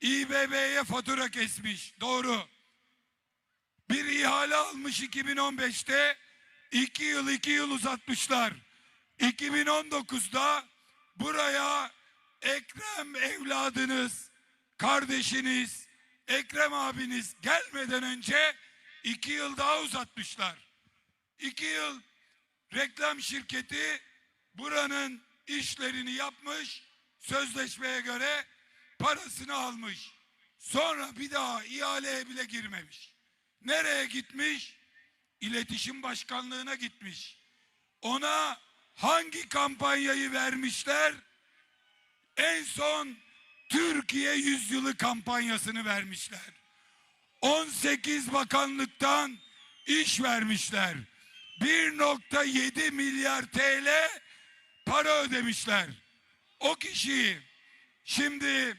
İBB'ye fatura kesmiş. Doğru. Bir ihale almış 2015'te. 2 yıl 2 yıl uzatmışlar. 2019'da buraya Ekrem evladınız, kardeşiniz, Ekrem abiniz gelmeden önce 2 yıl daha uzatmışlar. 2 yıl reklam şirketi buranın işlerini yapmış, sözleşmeye göre parasını almış. Sonra bir daha ihaleye bile girmemiş. Nereye gitmiş? İletişim Başkanlığına gitmiş. Ona hangi kampanyayı vermişler? En son Türkiye Yüzyılı kampanyasını vermişler. 18 bakanlıktan iş vermişler. 1.7 milyar TL para ödemişler. O kişiyi şimdi